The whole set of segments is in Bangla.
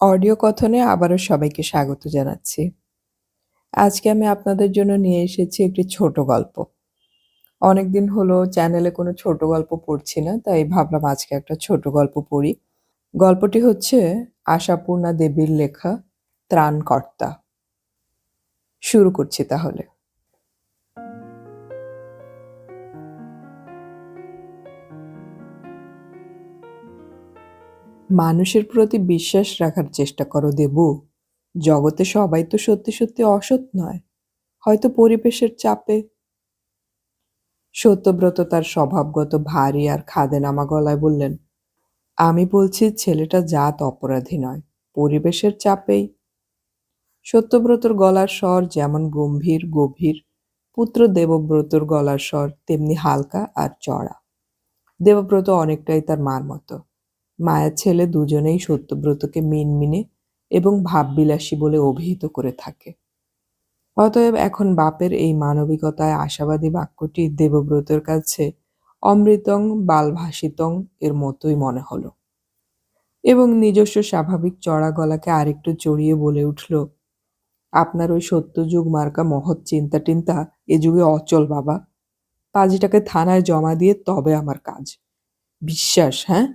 অডিও কথনে আবারও সবাইকে স্বাগত জানাচ্ছি। আজকে আমি আপনাদের জন্য নিয়ে এসেছি একটি ছোট গল্প। অনেকদিন হলো চ্যানেলে কোনো ছোট গল্প পড়ছি না, তাই ভাবলাম আজকে একটা ছোট গল্প পড়ি। গল্পটি হচ্ছে আশাপূর্ণা দেবীর লেখা ত্রাণকর্তা। শুরু করছি তাহলে। মানুষের প্রতি বিশ্বাস রাখার চেষ্টা করো দেবু। জগতে সবাই তো সত্যি সত্যি অসৎ নয়। হয়তো পরিবেশের চাপে। সত্যব্রত তার স্বভাবগত ভারী আর খাদে নামা গলায় বললেন, আমি বলছি ছেলেটা জাত অপরাধী নয়, পরিবেশের চাপেই। সত্যব্রতর গলার স্বর যেমন গম্ভীর, গভীর, পুত্র দেবব্রতর গলার স্বর তেমনি হালকা আর চড়া। দেবব্রত অনেকটাই তার মার মতো। মায়ের ছেলে দুজনেই সত্যব্রতকে মিনমিনে এবং ভাববিলাসী বলে অভিহিত করে থাকে। অতএব এখন বাপের এই মানবিকতায় আশাবাদী বাক্যটি দেবব্রতের কাছে অমৃতং বালভাসিতং এর মতোই মনে হলো। এবং নিজস্ব স্বাভাবিক চড়া গলাকে আরেকটু চড়িয়ে বলে উঠল, আপনার ওই সত্যযুগ মার্কা মহৎ চিন্তা টিন্তা এ যুগে অচল বাবা। পাজিটাকে থানায় জমা দিয়ে তবে আমার কাজ। বিশ্বাস হ্যাঁ?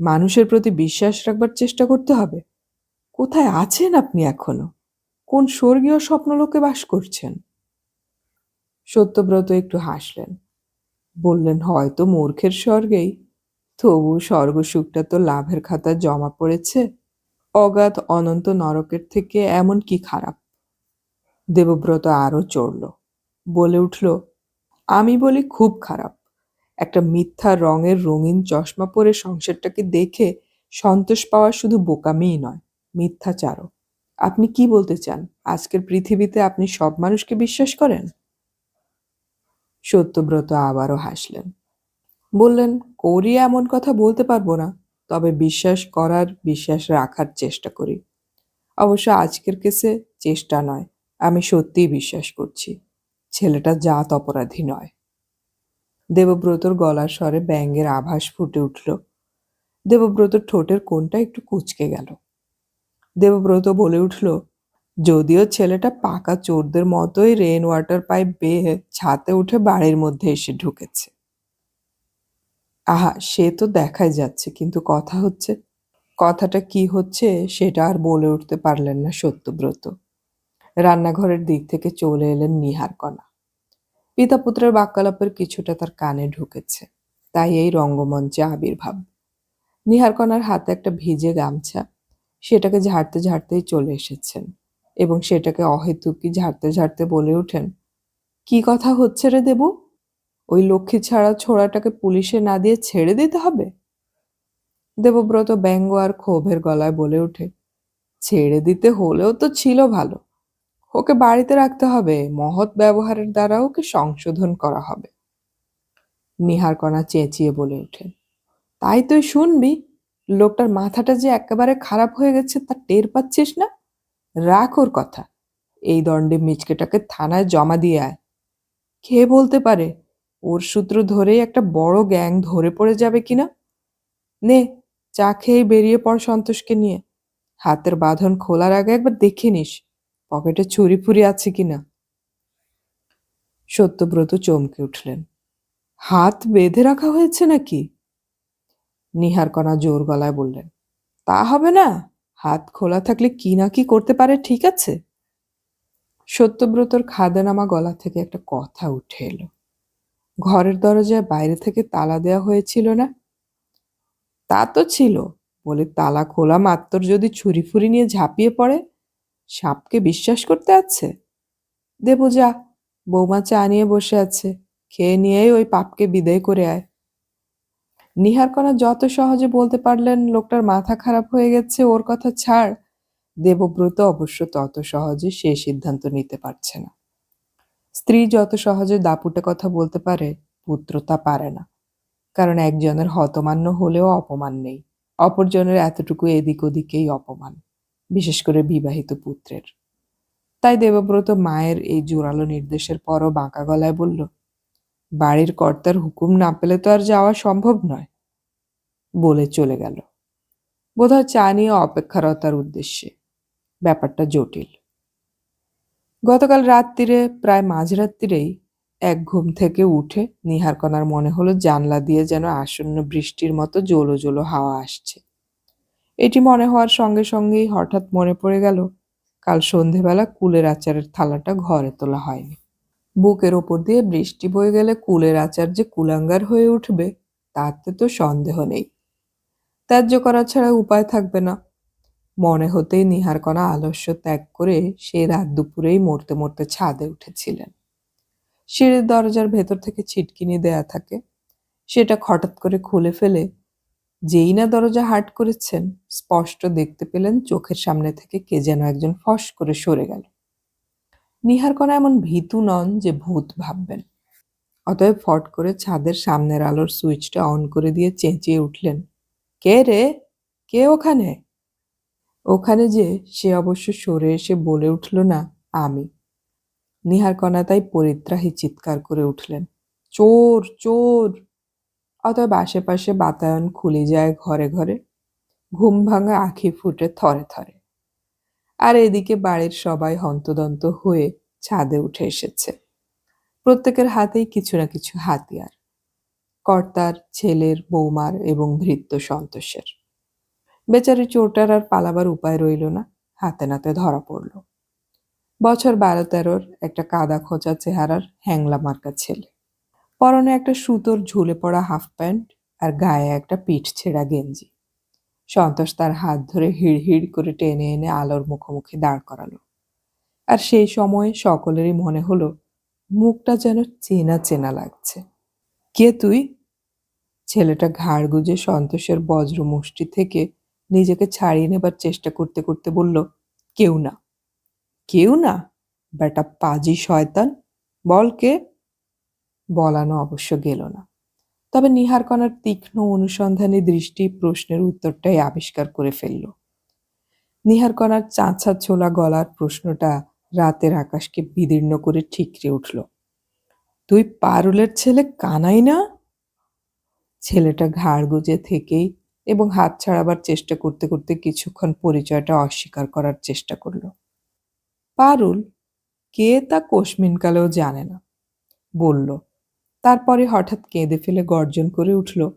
মানুষের প্রতি বিশ্বাস রাখবার চেষ্টা করতে হবে। কোথায় আছেন আপনি এখনও? কোন স্বর্গীয় স্বপ্নলোকে বাস করছেন? সত্যব্রত একটু হাসলেন। বললেন, হয়তো মূর্খের স্বর্গেই। তবু স্বর্গসুখটা তো লাভের খাতায় জমা পড়েছে। অগাধ অনন্ত নরকের থেকে এমন কি খারাপ? দেবব্রত আরও চড়ল। বলে উঠল, আমি বলি খুব খারাপ। একটা মিথ্যা রঙের রঙিন চশমা পরে সংসারটাকে দেখে সন্তোষ পাওয়া শুধু বোকামিই নয়, মিথ্যাচারও। আপনি কি বলতে চান? আজকের পৃথিবীতে আপনি সব মানুষকে বিশ্বাস করেন? সত্যব্রত আবারও হাসলেন। বললেন, করি এমন কথা বলতে পারব না, তবে বিশ্বাস করার, বিশ্বাস রাখার চেষ্টা করি। অবশ্য আজকের কেসে চেষ্টা নয়, আমি সত্যিই বিশ্বাস করছি। ছেলেটা জাত অপরাধী নয়। দেবব্রতর গলার স্বরে ব্যঙ্গের আভাস ফুটে উঠল। দেবব্রতর ঠোঁটের কোনটা একটু কুচকে গেল। দেবব্রত বলে উঠল, যদিও ছেলেটা পাকা চোরদের মতোই রেন ওয়াটার পাইপ বেয়ে ছাতে উঠে বাড়ির মধ্যে এসে ঢুকেছে। আহা, সে তো দেখাই যাচ্ছে, কিন্তু কথা হচ্ছে, কথাটা কি হচ্ছে সেটা আর বলে উঠতে পারলেন না সত্যব্রত। রান্নাঘরের দিক থেকে চলে এলেন নিহার কণা। পিতা পুত্রের বাক্যালাপের কিছুটা তার কানে ঢুকেছে। তাই এই রঙ্গমঞ্চে আবির্ভাব। নিহারকণার হাতে একটা ভিজে গামছা, সেটাকে ঝাড়তে ঝাড়তেই চলে এসেছেন এবং সেটাকে অহেতুকি ঝাড়তে ঝাড়তে বলে ওঠেন, কি কথা হচ্ছে রে দেবু? ওই লক্ষ্মী ছাড়া ছোড়াটাকে পুলিশে না দিয়ে ছেড়ে দিতে হবে? দেবব্রত ব্যঙ্গ আর ক্ষোভের গলায় বলে ওঠে, ছেড়ে দিতে হলেও তো ছিল ভালো। ওকে বাড়িতে রাখতে হবে। মহৎ ব্যবহারের দ্বারা ওকে সংশোধন করা হবে। নিহারকণা চেঁচিয়ে বলে ওঠেন। তাই তুই শুনবি, লোকটার মাথাটা যে একেবারে খারাপ হয়ে গেছে তা টের পাচ্ছিস না? রাখ ওর কথা। এই দণ্ডে মিচকেটাকে থানায় জমা দিয়ে আয়। কে বলতে পারে, ওর সূত্র ধরেই একটা বড় গ্যাং ধরে পড়ে যাবে কিনা? নে, চা খেয়ে বেরিয়ে পড় সন্তোষকে নিয়ে। হাতের বাঁধন খোলার আগে একবার দেখে নিস। পকেটে ছুরি ফুরি আছে কিনা? সত্যব্রত চমকে উঠলেন। হাত বেঁধে রাখা হয়েছে নাকি? নিহার কণা জোর গলায় বললেন, তা হবে না। হাত খোলা থাকলে কি না কি করতে পারে, ঠিক আছে? সত্যব্রতর খাদে নামা গলা থেকে একটা কথা উঠে এলো। ঘরের দরজায় বাইরে থেকে তালা দেওয়া হয়েছিল না? তা তো ছিল, বলে তালা খোলা মাত্র যদি ছুরি ফুরি নিয়ে ঝাঁপিয়ে পড়ে। সাপকে বিশ্বাস করতে আছে? দেবু যা বৌমা চা নিয়ে বসে আছে, খেয়ে নিয়েই ওই পাপকে বিদায় করে আয়। নিহার নিহারকণা যত সহজে বলতে পারলেন, লোকটার মাথা খারাপ হয়ে গেছে, ওর কথা ছাড়। দেবব্রত অবশ্য তত সহজে সে সিদ্ধান্ত নিতে পারছে না। স্ত্রী যত সহজে দাপুটে কথা বলতে পারে, পুত্র তা পারে না। কারণ একজনের হতমান্য হলেও অপমান নেই। অপরজনের এতটুকু এদিক ওদিকেই অপমান। বিশেষ করে বিবাহিত পুত্রের। তাই দেবব্রত মায়ের এই জোরালো নির্দেশের পরও বাঁকা গলায় বলল, বাড়ির কর্তার হুকুম না পেলে তো আর যাওয়া সম্ভব নয়। বলে চলে গেল। বোধহয় চা নিয়ে অপেক্ষারতার উদ্দেশ্যে। ব্যাপারটা জটিল। গতকাল রাত্রিরে, প্রায় মাঝরাত্রিরেই এক ঘুম থেকে উঠে নিহারকণার মনে হলো জানলা দিয়ে যেন আসন্ন বৃষ্টির মতো জোলো জোলো হাওয়া আসছে। এটি মনে হওয়ার সঙ্গে সঙ্গেই হঠাৎ মনে পড়ে গেল, কাল সন্ধেবেলা কুলের আচারের থালাটা ঘরে তোলা হয়নি। বুকের ওপর দিয়ে বৃষ্টি বয়ে গেলে কুলের আচার যে কুলাঙ্গার হয়ে উঠবে, তাতে তো সন্দেহ নেই। ত্যায্য করা ছাড়া উপায় থাকবে না। মনে হতেই নিহারকণা আলস্য ত্যাগ করে সে রাত দুপুরেই মরতে মরতে ছাদে উঠেছিলেন। সিঁড়ির দরজার ভেতর থেকে ছিটকিনি দেয়া থাকে, সেটা হঠাৎ করে খুলে ফেলে যেই না দরজা হাট করেছেন, স্পষ্ট দেখতে পেলেন চোখের সামনে থেকে কে যেন একজন ফস করে সরে গেল। নিহারকণা এমন ভীতু নন যে ভূত ভাববেন। অতএব ফট করে ছাদের সামনের আলোর সুইচটা অন করে দিয়ে চেঁচিয়ে উঠলেন, কে রে? কে ওখানে? ওখানে যে সে অবশ্য সরে এসে বলে উঠল না, আমি। নিহারকণা তাই পরিত্রাহী চিৎকার করে উঠলেন, চোর চোর! অতএব আশেপাশে বাতায়ন খুলে যায় ঘরে ঘরে। ঘুম ভাঙা আখি ফুটে থরে থরে। আর এদিকে বাড়ির সবাই হন্তদন্ত হয়ে ছাদে উঠে এসেছে। প্রত্যেকের হাতেই কিছু না কিছু হাতিয়ার। কর্তার, ছেলের, বৌমার এবং ভৃত্য সন্তোষের। বেচারি চোরটার আর পালাবার উপায় রইল না, হাতে নাতে ধরা পড়ল। বছর বারো তেরোর একটা কাদা খোঁচা চেহারার হ্যাংলা মার্কা ছেলে। পরনে একটা সুতোর ঝুলে পড়া হাফ প্যান্ট আর গায়ে একটা পিঠ ছেঁড়া গেঞ্জি। সন্তোষ তার হাত ধরে হিড় হিড় করে টেনে এনে আলোর মুখোমুখি দাঁড় করালো। আর সেই সময়ে সকলেরই মনে হলো, মুখটা যেন চেনা চেনা লাগছে। কে তুই? ছেলেটা ঘাড় গুজে সন্তোষের বজ্র মুষ্টি থেকে নিজেকে ছাড়িয়ে নেবার চেষ্টা করতে করতে বলল, কেউ না। কেউ না? বেটা পাজি শয়তান? বল কে? বলানো অবশ্য গেল না। তবে নিহারকণার তীক্ষ্ণ অনুসন্ধানী দৃষ্টি প্রশ্নের উত্তরটাই আবিষ্কার করে ফেলল। নিহারকণার চাঁচা ছোলা গলার প্রশ্নটা রাতের আকাশকে বিদীর্ণ করে ঠিকরে উঠল। তুই পারুলের ছেলে কানাই না? ছেলেটা ঘাড় গুজে থেকেই এবং হাত ছাড়াবার চেষ্টা করতে করতে কিছুক্ষণ পরিচয়টা অস্বীকার করার চেষ্টা করল। পারুল? কে তা কোশমিনকালেও জানে না? বলল। তারপরে হঠাৎ কেঁদে ফেলে গর্জন করে উঠল,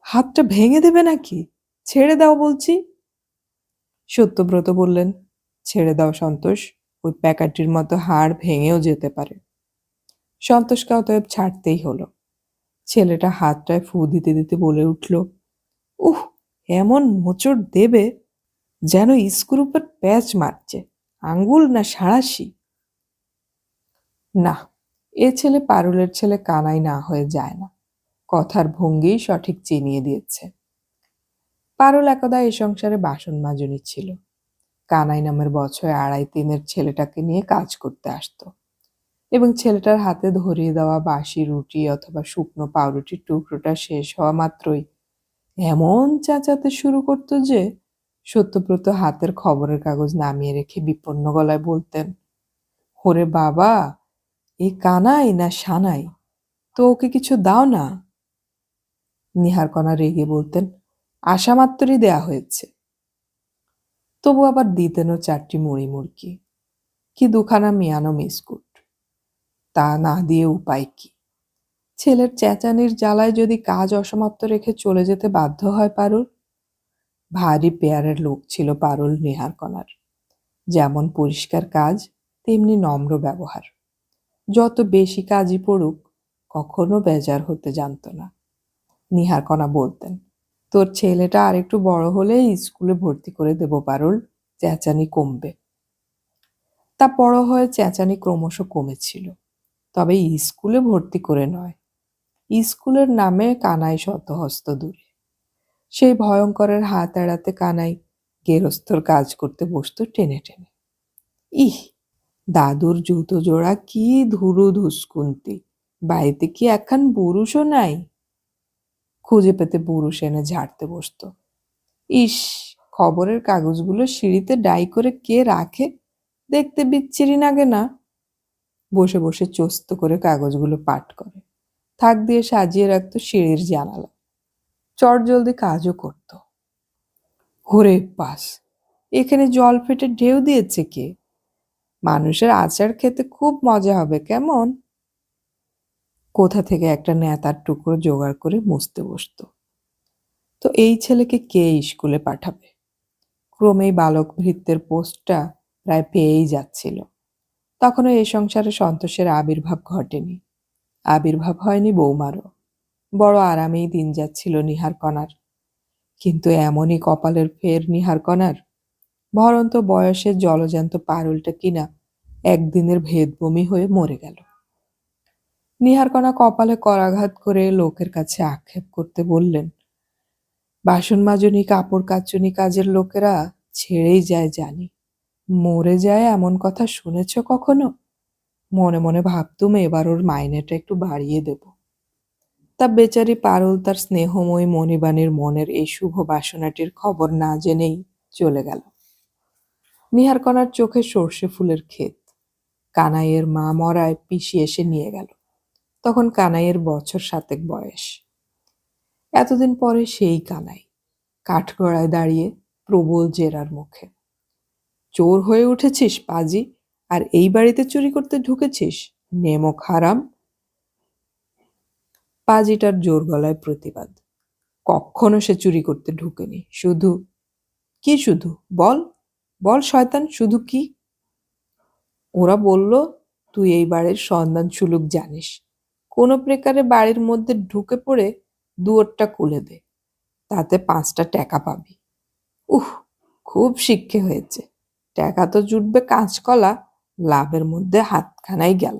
হাতটা ভেঙে দেবে নাকি? ছেড়ে দাও বলছি। সত্যব্রত বললেন, ছেড়ে দাও সন্তোষ, ওই প্যাকাটির মতো হাড় ভেঙেও যেতে পারে। সন্তোষকে অতএব ছাড়তেই হলো। ছেলেটা হাতটায় ফু দিতে দিতে বলে উঠল, উহ, এমন মোচড় দেবে যেন স্ক্রুপের প্যাচ মারছে, আঙ্গুল না সাঁড়াশি? না এ ছেলে পারুলের ছেলে কানাই না হয়ে যায় না। কথার ভঙ্গিই সঠিক চিনিয়ে দিয়েছে। পারুল একদা এ সংসারে বাসন মাজনি ছিল। কানাই নামের বছরে আড়াই তিনের ছেলেটাকে নিয়ে কাজ করতে আসতো এবং ছেলেটার হাতে ধরিয়ে দেওয়া বাসি রুটি অথবা শুকনো পাউরুটির টুকরোটা শেষ হওয়া মাত্রই এমন চেঁচাতে শুরু করতো যে সত্যব্রত হাতের খবরের কাগজ নামিয়ে রেখে বিপন্ন গলায় বলতেন, ওরে বাবা এ কানাই না সানাই? তো ওকে কিছু দাও না? নিহারকণা রেগে বলতেন, আশা মাত্রই দেয়া হয়েছে। তবু আবার দিতেনও চারটি মুড়ি মুড়কি। কি দুখানা মিয়ানো বিস্কুট। তা না দিয়ে উপায় কি? ছেলের চেঁচানির জ্বালায় যদি কাজ অসমাপ্ত রেখে চলে যেতে বাধ্য হয় পারুল? ভারী পেয়ারের লোক ছিল পারুল নিহারকণার যেমন পরিষ্কার কাজ, তেমনি নম্র ব্যবহার। যত বেশি কাজই পড়ুক, কখনো বেজার হতে জানত না। নিহারকণা বলতেন, তোর ছেলেটা আর একটু বড় হলে স্কুলে ভর্তি করে দেব পারুল, চেঁচানি কমবে। তা বড় হয়ে চেঁচানি ক্রমশ কমেছিল, তবে স্কুলে ভর্তি করে নয়। স্কুলের নামে কানাই শতহস্ত দূরে। সেই ভয়ঙ্করের হাত এড়াতে কানাই গেরস্থর কাজ করতে বসতো টেনে টেনে। ইহ! দাদুর জুতো জোড়া কি ধুরু ধুসকুন্তি? বাড়িতে কি একখান বুরুষও নাই? খুঁজে পেতে বুরুষ এনে ঝাড়তে বসতো। ইস, খবরের কাগজগুলো সিঁড়িতে ডাই করে কে রাখে? দেখতে বিচ্ছিরি নাগে না। বসে বসে চস্ত করে কাগজগুলো পাঠ করে। থাক দিয়ে সাজিয়ে রাখতো সিঁড়ির জানালা। চট জলদি কাজও করত। ওরে পাস এখানে জল ফেটে ঢেউ দিয়েছে কে? মানুষের আচার খেতে খুব মজা হবে, কেমন? কোথা থেকে একটা নেতার টুকরো জোগাড় করে মুছতে বসতো? তো এই ছেলেকে কে স্কুলে পাঠাবে? ক্রমেই বালক ভৃত্যের পোস্টটা প্রায় পেয়েই যাচ্ছিল। তখনও এই সংসারে সন্তোষের আবির্ভাব ঘটেনি। আবির্ভাব হয়নি বৌমারও। বড় আরামেই দিন যাচ্ছিল নিহার কণার। কিন্তু এমনই কপালের ফের নিহার কণার ভরন্ত বয়সে জলজান্ত পারুলটা কিনা একদিনের ভেদবমি হয়ে মরে গেল। নিহারকণা কপালে করাঘাত করে লোকের কাছে আক্ষেপ করতে বললেন, বাসন মাজনি, কাপড় কাচুনি কাজের লোকেরা ছেড়েই যায় জানি। মরে যায় এমন কথা শুনেছ কখনো? মনে মনে ভাবতুম এবার ওর মাইনেটা একটু বাড়িয়ে দেব তা বেচারি পারুল তার স্নেহময়ী মণিবাণীর মনের এই শুভ বাসনাটির খবর না জেনেই চলে গেল। নিহারকণার চোখে সর্ষে ফুলের ক্ষেত। কানাইয়ের মা মরায় পিসি এসে নিয়ে গেল। তখন কানাইয়ের বছর সাতেক বয়স। এতদিন পরে সেই কানাই কাঠগড়ায় দাঁড়িয়ে প্রবল জেরার মুখে। চোর হয়ে উঠেছিস, পাজি, আর এই বাড়িতে চুরি করতে ঢুকেছিস? নেমক হারাম। পাজিটার জোর গলায় প্রতিবাদ। কখনো সে চুরি করতে ঢুকেনি। শুধু, কি শুধু? বল। বল শয়তান, শুধু কি? ওরা বলল, তুই এই বাড়ির সন্ধান সুলুক জানিস। কোনো প্রকারে বাড়ির মধ্যে ঢুকে পড়ে দুয়ারটা খুলে দে। তাতে পাঁচটা টাকা পাবি। উহ, খুব শিক্ষে হয়েছে। টাকা তো জুটবে কাঁচকলা, লাভের মধ্যে হাতখানাই গেল।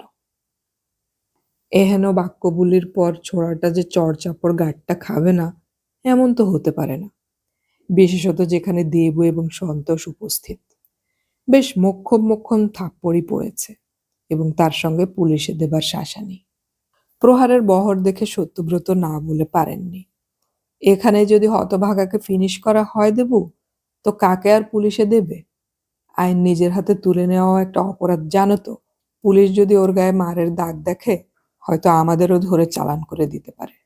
এহেন বাক্যবুলির পর ছোড়াটা যে চড়চাপড় গাঁটটা খাবে না, এমন তো হতে পারে না। বিশেষত যেখানে দেব এবং সন্তোষ উপস্থিত। বেশ মক্ষম মক্ষম থাপ্পড়ই পড়েছে এবং তার সঙ্গে পুলিশে দেবার শাসানি। প্রহারের বহর দেখে সত্যব্রত না বলে পারেননি। এখানে যদি হতভাগাকে ফিনিশ করা হয় দেবু, তো কাকে আর পুলিশে দেবে? আইন নিজের হাতে তুলে নেওয়া একটা অপরাধ, জানো তো। পুলিশ যদি ওর গায়ে মারের দাগ দেখে, হয়তো আমাদেরও ধরে চালান করে দিতে পারে।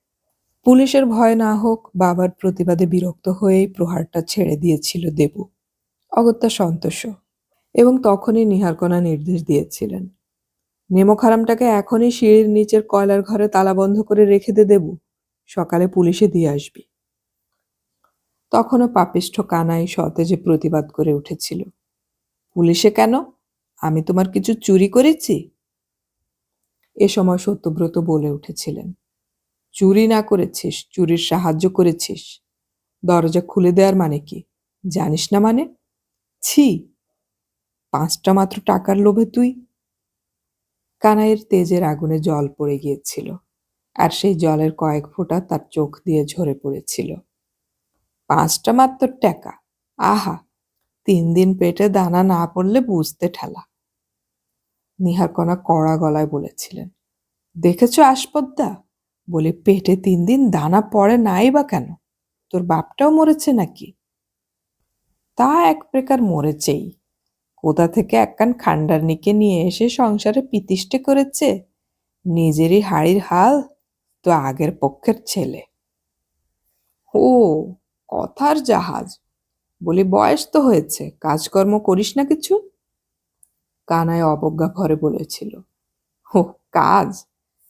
পুলিশের ভয় না হোক, বাবার প্রতিবাদে বিরক্ত হয়েই প্রহারটা ছেড়ে দিয়েছিল দেবু। অগত্যা সন্তোষ। এবং তখনই নিহারকণা নির্দেশ দিয়েছিলেন। নেমখারামটাকে এখনই সিঁড়ির নিচের কয়লার ঘরে তালা বন্ধ করে রেখে দে দেবু। সকালে পুলিশে দিয়ে আসবি। তখনও পাপিষ্ঠ কানাই সতেজে প্রতিবাদ করে উঠেছিল। পুলিশে কেন? আমি তোমার কিছু চুরি করেছি? এ সময় সত্যব্রত বলে উঠেছিলেন। চুরি না করেছিস, চুরির সাহায্য করেছিস। দরজা খুলে দেওয়ার মানে কি? জানিস না মানে? ছি, পাঁচটা মাত্র টাকার লোভে তুই। কানাইয়ের তেজের আগুনে জল পড়ে গিয়েছিল, আর সেই জলের কয়েক ফোঁটা তার চোখ দিয়ে ঝরে পড়েছিল। পাঁচটা মাত্র টাকা, আহা, তিন দিন পেটে দানা না পড়লে বুঝতে ঠেলা। নিহারকণা কড়া গলায় বলেছিলেন, দেখেছ আসপদ্দা? বলে পেটে তিন দিন দানা পড়ে নাই বা কেন? তোর বাপটাও মরেছে নাকি? তা এক প্রকার মরেছেই। কোথা থেকে একখান খান্ডারনিকে নিয়ে এসে সংসারে পিতিষ্টে করেছে? নিজেরই হাড়ির হাল তো আগের পক্ষের ছেলে। ও, কথার জাহাজ। বলি বয়স তো হয়েছে, কাজকর্ম করিস না কিছু? কানায় অবজ্ঞা ভরে বলেছিল। ও কাজ?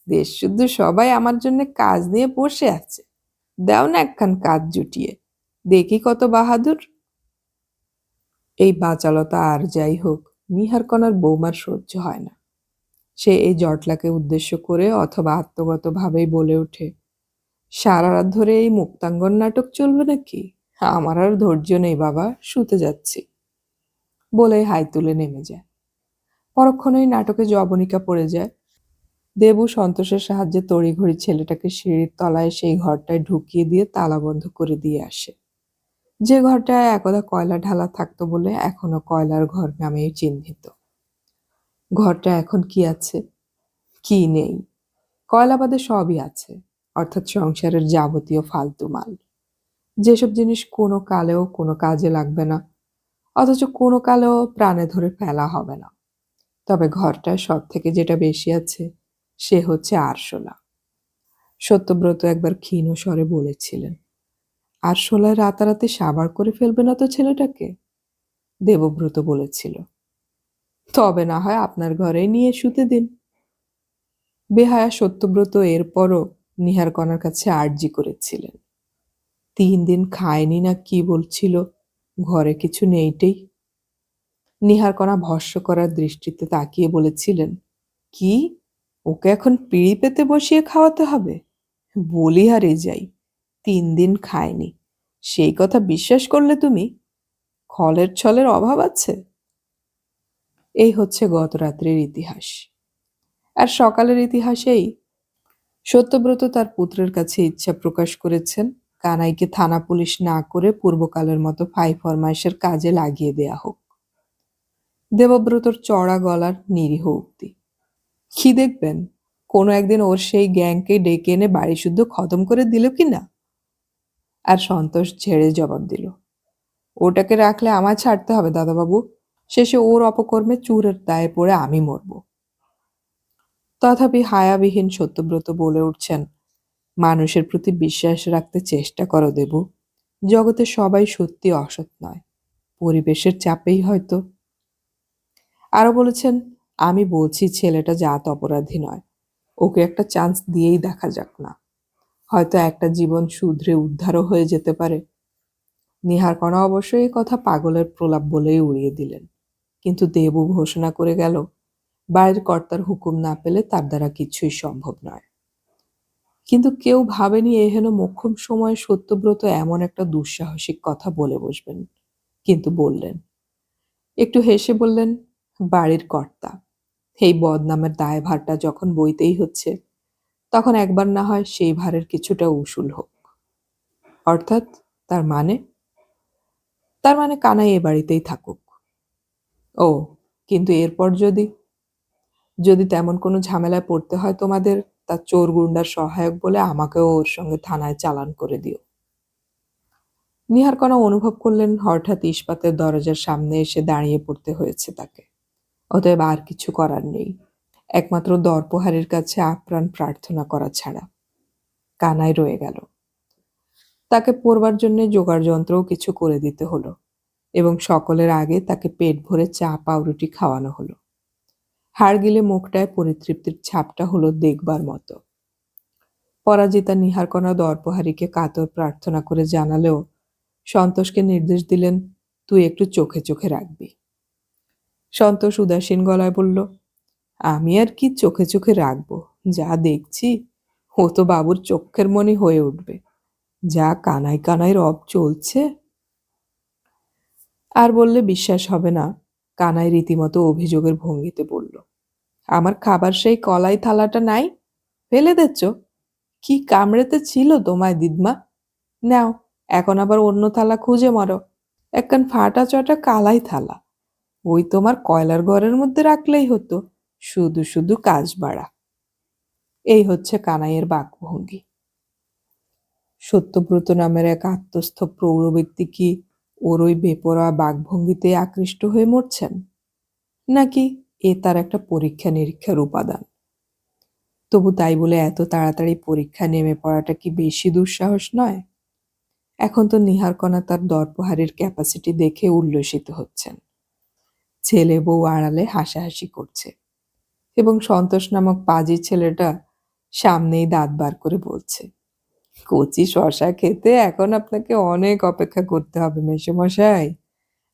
দেশ শুদ্ধ সবাই আমার জন্য কাজ নিয়ে বসে আছে। দাও না একখান কাজ জুটিয়ে। দেখি কত বাহাদুর। এই বাচালতা আর যাই হোক নিহারকণার বৌমার সহ্য হয় না। সে এই জটলাকে উদ্দেশ্য করে অথবা আত্মগতভাবেই বলে ওঠে, সারা রাত ধরে এই মুক্তাঙ্গন নাটক চলবে নাকি? আমার আর ধৈর্য নেই বাবা, শুতে যাচ্ছি। বলে হাই তুলে নেমে যায়। পরক্ষণেই নাটকে জবনিকা পড়ে যায়। দেবু সন্তোষের সাহায্যে তড়িঘড়ি ছেলেটাকে সিঁড়ির তলায় সেই ঘরটায় ঢুকিয়ে দিয়ে তালা বন্ধ করে দিয়ে আসে। যে ঘরটায় একদা কয়লা ঢালা থাকতো বলে এখনও কয়লার ঘর নামেই চিহ্নিত। ঘরটা এখন কি আছে? কি নেই? কয়লা বাদে সবই আছে, অর্থাৎ সংসারের যাবতীয় ফালতু মাল। যেসব জিনিস কোনো কালেও কোনো কাজে লাগবে না, অথচ কোনো কালেও প্রাণে ধরে ফেলা হবে না। তবে ঘরটায় সব থেকে যেটা বেশি আছে সে হচ্ছে আরশোলা। সত্যব্রত একবার ক্ষীণ স্বরে বলেছিলেন আর শোলায় রাতারাতি সাবার করে ফেলবে না তো ছেলেটাকে? দেবব্রত বলেছিল, তবে না হয় আপনার ঘরে নিয়ে শুতে দিন। বেহায়া সত্যব্রত এরপরও নিহার কণার কাছে আর্জি করেছিলেন, তিন দিন খায়নি না কি বলছিল, ঘরে কিছু নেইটেই নিহার কণা ভস্য করার দৃষ্টিতে তাকিয়ে বলেছিলেন, কি? ওকে এখন পিড়ি পেতে বসিয়ে খাওয়াতে হবে? বলি হারে যাই, তিন দিন খায়নি। সেই কথা বিশ্বাস করলে তুমি? খলের ছলের অভাব আছে? এই হচ্ছে গত রাত্রের ইতিহাস। আর সকালের ইতিহাসেই সত্যব্রত তার পুত্রের কাছে ইচ্ছা প্রকাশ করেছেন, কানাইকে থানা পুলিশ না করে পূর্বকালের মতো ফাই ফরমাইশের কাজে লাগিয়ে দেয়া হোক। দেবব্রতর চড়া গলার নিরীহ উক্তি। কি দেখবেন? কোনো একদিন ওর সেই গ্যাংকে ডেকে এনে বাড়ি শুদ্ধ খতম করে দিল কি না? আর সন্তোষ ঝেড়ে জবাব দিল, ওটাকে রাখলে আমার ছাড়তে হবে দাদাবাবু। শেষে ওর অপকর্মে চুরের দায়ে পড়ে আমি মরব। তথাপি হায়াবিহীন সত্যব্রত বলে উঠছেন, মানুষের প্রতি বিশ্বাস রাখতে চেষ্টা করো দেবু। জগতে সবাই সত্যি অসৎ নয়, পরিবেশের চাপেই হয়তো। আরও বলেছেন আমি বলছি, ছেলেটা জাত অপরাধী নয়। ওকে একটা চান্স দিয়েই দেখা যাক না। হয়তো একটা জীবন শুধরে উদ্ধারও হয়ে যেতে পারে। নিহার কণা অবশ্য এই কথা পাগলের প্রলাপ বলেই উড়িয়ে দিলেন। কিন্তু দেবু ঘোষণা করে গেল, বাড়ির কর্তার হুকুম না পেলে তার দ্বারা কিছুই সম্ভব নয়। কিন্তু কেউ ভাবেনি এহেন মোক্ষম সময়ে সত্যব্রত এমন একটা দুঃসাহসিক কথা বলে বসবেন। কিন্তু বললেন, একটু হেসে বললেন বাড়ির কর্তা। এই বদনামের দায়ভারটা যখন বইতেই হচ্ছে, তখন একবার না হয় সেই ভারের কিছুটা উসুল হোক। অর্থাৎ তার মানে? তার মানে কানাই এ বাড়িতেই থাকুক। ও, কিন্তু এরপর যদি? যদি তেমন কোনো ঝামেলায় পড়তে হয় তোমাদের, তা চোর গুন্ডার সহায়ক বলে আমাকেও ওর সঙ্গে থানায় চালান করে দিও। নিহার কণা অনুভব করলেন হঠাৎ ইস্পাতের দরজার সামনে এসে দাঁড়িয়ে পড়তে হয়েছে তাকে। অতএব আর কিছু করার নেই। একমাত্র দরপহারের কাছে আপ্রাণ প্রার্থনা করা ছাড়া। কানাই রয়ে গেল। তাকে পড়বার জন্য জোগাড় যন্ত্রও কিছু করে দিতে হলো এবং সকলের আগে তাকে পেট ভরে চা পাউরুটি খাওয়ানো হলো। হাড় গিলে মুখটায় পরিতৃপ্তির ছাপটা হলো দেখবার মতো। পরাজিতা নিহারকণা দরপহারীকে কাতর প্রার্থনা করে জানালেও সন্তোষকে নির্দেশ দিলেন, তুই একটু চোখে চোখে রাখবি। সন্তোষ উদাসীন গলায় বলল, আমি আর কি চোখে চোখে রাখব? যা দেখছি, ও তো বাবুর চোখের মনি হয়ে উঠবে। যা কানাই কানাই রব চলছে। আর বললে বিশ্বাস হবে না, কানাই রীতিমতো অভিযোগের ভঙ্গিতে বলল, আমার খাবার সেই কলাই থালাটা নাই? ফেলে দিচ্ছ? কি কামড়েতে ছিল তোমায় দিদমা? নাও, এখন আবার অন্য থালা খুঁজে মারো। একখান ফাটা চটা কালাই থালা। ওই তোমার কয়লার ঘরের মধ্যে রাখলেই হতো, শুধু শুধু কাজ বাড়া। এই হচ্ছে কানাইয়ের বাকভঙ্গি সত্যব্রত নামের এক আত্মস্থ প্রৌঢ় ব্যক্তি কি ওর ওই বেপরোয়া বাকভঙ্গিতে আকৃষ্ট হয়ে মরছেন? নাকি এ তার একটা পরীক্ষা নিরীক্ষার উপাদান? তবু তাই বলে এত তাড়াতাড়ি পরীক্ষা নেমে পড়াটা কি বেশি দুঃসাহস নয়? এখন তো নিহারকণা তার দর্পহারের ক্যাপাসিটি দেখে উল্লসিত হচ্ছেন। ছেলে বউ আড়ালে হাসাহাসি করছে। এবং সন্তোষ নামক পাজি ছেলেটা সামনেই দাঁত বার করে বলছে, কচি শশা খেতে এখন আপনাকে অনেক অপেক্ষা করতে হবে মেসোমশাই।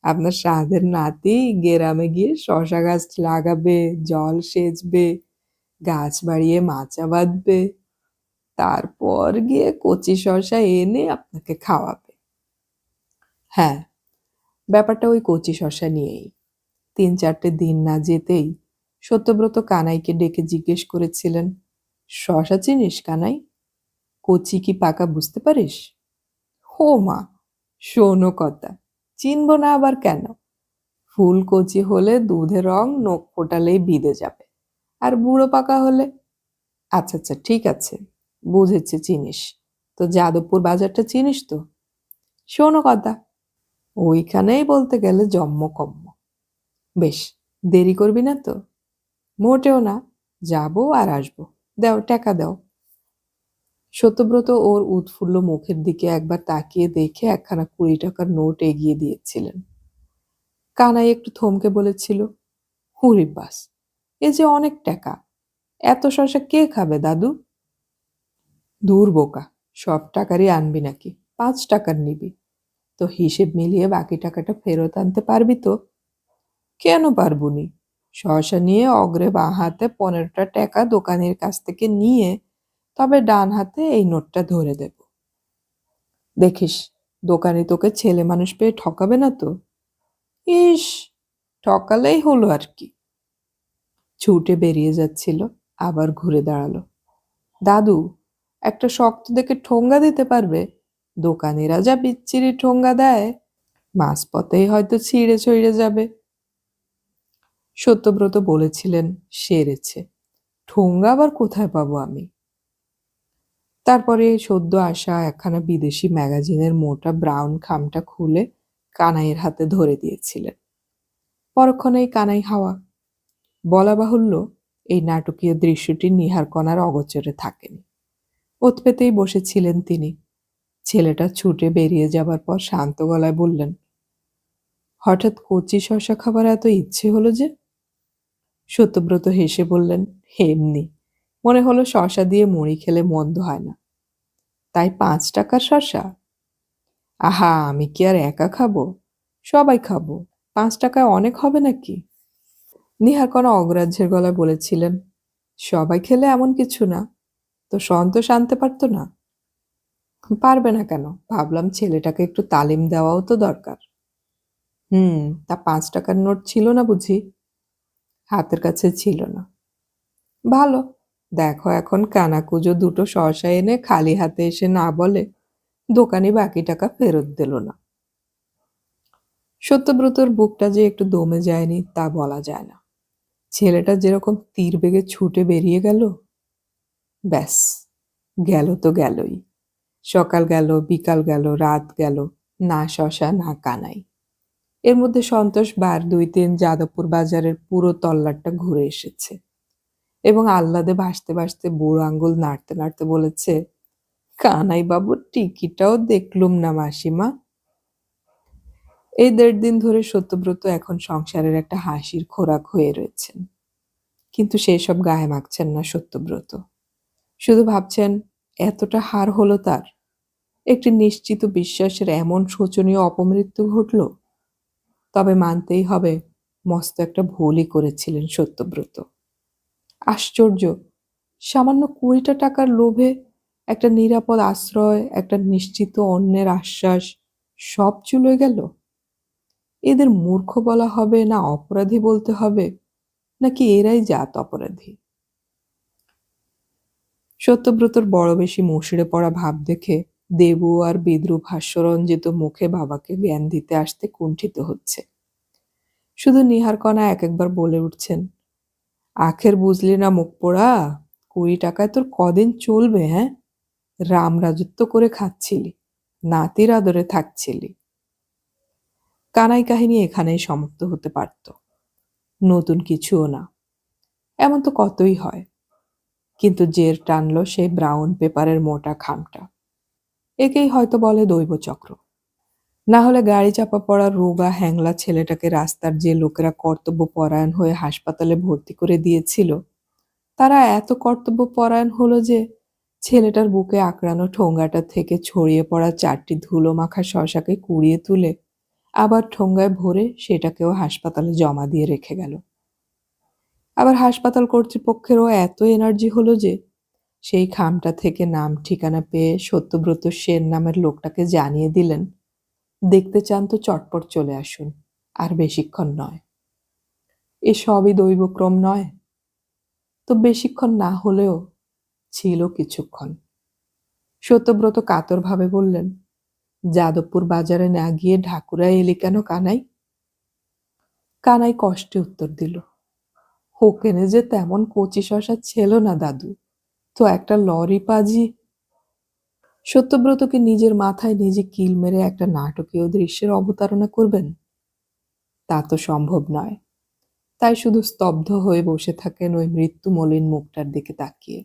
আপনার সাধের নাতি গেরামে গিয়ে শশা গাছ লাগাবে, জল সেচবে, গাছ বাড়িয়ে মাচা বাঁধবে। তারপর গিয়ে কচি শশা এনে আপনাকে খাওয়াবে। হ্যাঁ ব্যাপারটা ওই কচি শশা নিয়েই। তিন চারটে দিন না যেতেই সত্যব্রত কানাইকে ডেকে জিজ্ঞেস করেছিলেন, শশা চিনিস কানাই? কচি কি পাকা বুঝতে পারিস? হো মা, শোনো কথা, চিনব না আবার কেন? ফুল কচি হলে দুধের রং, নখ ফোটালেই বিদে যাবে, আর বুড়ো পাকা হলে? আচ্ছা আচ্ছা ঠিক আছে, বুঝেছি চিনিস, তো যাদবপুর বাজারটা চিনিস তো? শোনো কথা, ওইখানেই বলতে গেলে জম্ম কম্ম বেশ, দেরি করবি না তো? মোটেও না, যাব আর আসব। দাও, টাকা দাও। সত্যব্রত ওর উৎফুল্ল মুখের দিকে একবার তাকিয়ে দেখে একখানা কুড়ি টাকার নোট এগিয়ে দিয়েছিলেন। কানাই একটু থমকে বলেছিল হুরি বাস, এ যে অনেক টাকা, এত শশা কে খাবে দাদু? দূর বোকা, সব টাকারই আনবি নাকি, পাঁচ টাকার নিবি। তো হিসেব মিলিয়ে বাকি টাকাটা ফেরত আনতে পারবি তো? কেন পারবুনি শশা নিয়ে অগ্রে বাঁ হাতে পনেরোটা টাকা দোকানের কাছ থেকে নিয়ে তবে ডান হাতে এই নোটটা ধরে দেব। দেখিস, দোকানে তোকে ছেলে মানুষ পেয়ে ঠকাবে না তো? ইস, ঠকালেই হলো আর কি। ছুটে বেরিয়ে যাচ্ছিল, আবার ঘুরে দাঁড়াল। দাদু, একটা শক্ত দেখে ঠোঙ্গা দিতে পারবে? দোকানিরা যা বিচ্ছিরি ঠোঙ্গা দেয়, মাঝপথেই হয়তো ছিঁড়ে ছড়ে যাবে। সত্যব্রত বলেছিলেন, সেরেছে। ঠোঙ্গা আবার কোথায় পাবো আমি? তারপরে সদ্য আসা একখানা বিদেশি ম্যাগাজিনের মোটা ব্রাউন খামটা খুলে কানাইয়ের হাতে ধরে দিয়েছিলেন। পরক্ষণেই কানাই হাওয়া। বলা বাহুল্য, এই নাটকীয় দৃশ্যটি নিহার কণার অগোচরে থাকেনি। ওতপেতেই বসেছিলেন তিনি। ছেলেটা ছুটে বেরিয়ে যাবার পর শান্ত গলায় বললেন, হঠাৎ কচি শশা খাবার এত ইচ্ছে হলো যে সত্যব্রত হেসে বললেন এমনি মনে হলো শশা দিয়ে মুড়ি খেলে মন্দ হয় না। তাই পাঁচ টাকার শশা? আহা, আমি কি আর একা খাব? সবাই খাব। পাঁচ টাকায় অনেক হবে নাকি? নিহার কোনো অগ্রাহ্যের গলায় বলেছিলেন, সবাই খেলে এমন কিছু না। তো সন্তোষ আনতে পারতো না? পারবে না কেন? ভাবলাম ছেলেটাকে একটু তালিম দেওয়াও তো দরকার। হুম, তা পাঁচ টাকার নোট ছিল না বুঝি? হাতের কাছে ছিল না। ভালো, দেখো এখন কানাকুজো দুটো শশা এনে খালি হাতে এসে না বলে দোকানি বাকি টাকা ফেরত দিল না। সত্যব্রতর বুকটা যে একটু দমে যায়নি তা বলা যায় না। ছেলেটা যেরকম তীর বেগে ছুটে বেরিয়ে গেল, ব্যাস, গেল তো গেলই। সকাল গেল, বিকাল গেল, রাত গেল, না শশা না কানাই। এর মধ্যে সন্তোষ বার দুই তিন যাদবপুর বাজারের পুরো তল্লাটটা ঘুরে এসেছে এবং আহ্লাদে ভাসতে ভাসতে বুড়ো আঙ্গুল নাড়তে নাড়তে বলেছে, কানাই বাবুর টিকিটাও দেখলুম না মাসিমা। এই দেড় দিন ধরে সত্যব্রত এখন সংসারের একটা হাসির খোরাক হয়ে রয়েছেন। কিন্তু সেই সব গায়ে মাখছেন না সত্যব্রত। শুধু ভাবছেন, এতটা হার হলো তার? একটি নিশ্চিত বিশ্বাসের এমন শোচনীয় অপমৃত্যু ঘটল? তবে মানতেই হবে, মস্ত একটা ভুলই করেছিলেন সত্যব্রত। আশ্চর্য, সামান্য কুড়িটা টাকার লোভে একটা নিরাপদ আশ্রয়, একটা নিশ্চিত অন্যের আশ্বাস, সব চুলে গেল? এদের মূর্খ বলা হবে না অপরাধী বলতে হবে, নাকি এরাই জাত অপরাধী? সত্যব্রতর বড় বেশি মুশড়ে পড়া ভাব দেখে দেবু আর বিদ্রুপ হাস্যরঞ্জিত মুখে বাবাকে জ্ঞান দিতে আসতে কুণ্ঠিত হচ্ছে। শুধু নিহার কণা এক একবার বলে উঠছেন, আখের বুঝলি না মুখ পোড়া, কুড়ি টাকায় তোর কদিন চলবে হ্যাঁ? রাম রাজত্ব করে খাচ্ছিলি, নাতির আদরে থাকছিলি। কানাই কাহিনী এখানেই সমাপ্ত হতে পারত। নতুন কিছুও না, এমন তো কতই হয়, কিন্তু জের টানল সেই ব্রাউন পেপারের মোটা খামটা। একেই হয়তো বলে দৈবচক্র। না হলে গাড়ি চাপা পড়া রোগা হ্যাংলা ছেলেটাকে রাস্তার যে লোকেরা কর্তব্য পরায়ণ হয়ে হাসপাতালে ভর্তি করে দিয়েছিল, তারা এত কর্তব্য পরায়ণ হলো যে ছেলেটার বুকে আঁকড়ানো ঠোঙ্গাটা থেকে ছড়িয়ে পড়া চারটি ধুলো মাখা শশাকে কুড়িয়ে তুলে আবার ঠোঙ্গায় ভরে সেটাকেও হাসপাতালে জমা দিয়ে রেখে গেল। আবার হাসপাতাল কর্তৃপক্ষেরও এত এনার্জি হলো যে সেই খামটা থেকে নাম, ঠিকানা পেয়ে সত্যব্রত সেন নামের লোকটাকে জানিয়ে দিলেন, দেখতে চান তো চটপট চলে আসুন, আর বেশিক্ষণ নয়। এ সবই দৈবক্রম নয়? তো বেশিক্ষণ না হলেও ছিল কিছুক্ষণ। সত্যব্রত কাতরভাবে বললেন, যাদবপুর বাজারে না গিয়ে ঢাকুরা এলি কেন কানাই? কানাই কষ্টে উত্তর দিল হোকেনে যে তেমন কচি শশা ছিল না দাদু। তো একটা লরি, পাজি। সত্যব্রতকে নিজের মাথায় নিজে কিল মেরে একটা নাটকীয় দৃশ্যের অবতারণা করবেন? তা তো সম্ভব নয়। তাই শুধু স্তব্ধ হয়ে বসে থাকেন ওই মৃত্যু মলিন মুখটার দিকে তাকিয়ে।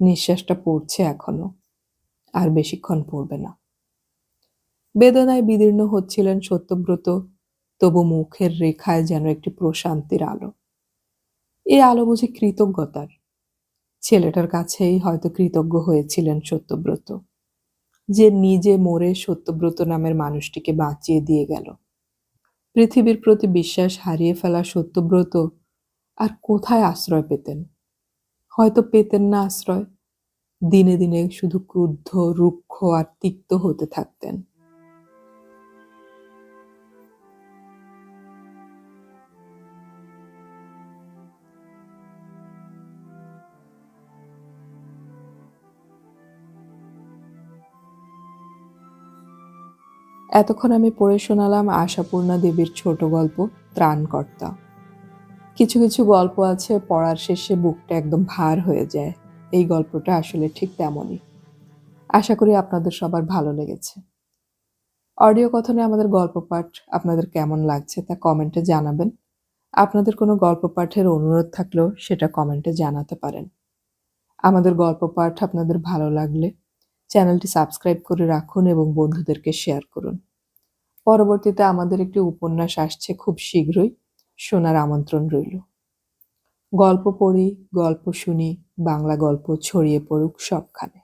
নিঃশ্বাসটা পড়ছে এখনও, আর বেশিক্ষণ পড়বে না। বেদনায় বিদীর্ণ হচ্ছিলেন সত্যব্রত, তবু মুখের রেখায় যেন একটি প্রশান্তির আলো। এই আলো বুঝি কৃতজ্ঞতার। ছেলেটার কাছেই হয়তো কৃতজ্ঞ হয়েছিলেন সত্যব্রত। যে নিজে মরে সত্যব্রত নামের মানুষটিকে বাঁচিয়ে দিয়ে গেল। পৃথিবীর প্রতি বিশ্বাস হারিয়ে ফেলা সত্যব্রত আর কোথায় আশ্রয় পেতেন? হয়তো পেতেন না আশ্রয়। দিনে দিনে শুধু ক্রুদ্ধ, রুক্ষ আর তিক্ত হতে থাকতেন। এতক্ষণ আমি পড়ে শোনালাম আশাপূর্ণা দেবীর ছোট গল্প, ত্রাণকর্তা। কিছু কিছু গল্প আছে, পড়ার শেষে বুকটা একদম ভার হয়ে যায়। এই গল্পটা আসলে ঠিক তেমনই। আশা করি আপনাদের সবার ভালো লেগেছে। অডিও কথনে আমাদের গল্প পাঠ আপনাদের কেমন লাগছে তা কমেন্টে জানাবেন। আপনাদের কোনো গল্প পাঠের অনুরোধ থাকলেও সেটা কমেন্টে জানাতে পারেন। আমাদের গল্প পাঠ আপনাদের ভালো লাগলে চ্যানেলটি সাবস্ক্রাইব করে রাখুন এবং বন্ধুদেরকে শেয়ার করুন। পরবর্তীতে আমাদের একটি উপন্যাস আসছে খুব শীঘ্রই, শোনার আমন্ত্রণ রইল। গল্প পড়ি, গল্প শুনি, বাংলা গল্প ছড়িয়ে পড়ুক সবখানে।